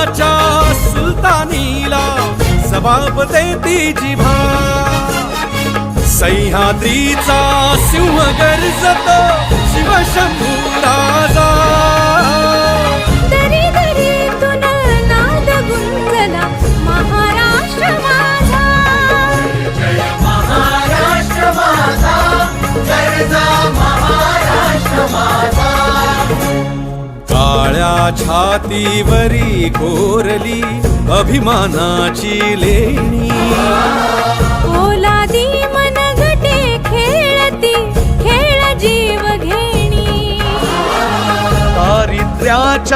जगाच्या सुलतानीला जबाब देती जिभा. सह्याद्रीचा सिंह गर्जत. छातीवरी कोरली अभिमानाची लेणी. ओलादी मनगटे खेळती खेळ जीव घेणी. दारिद्र्याच्या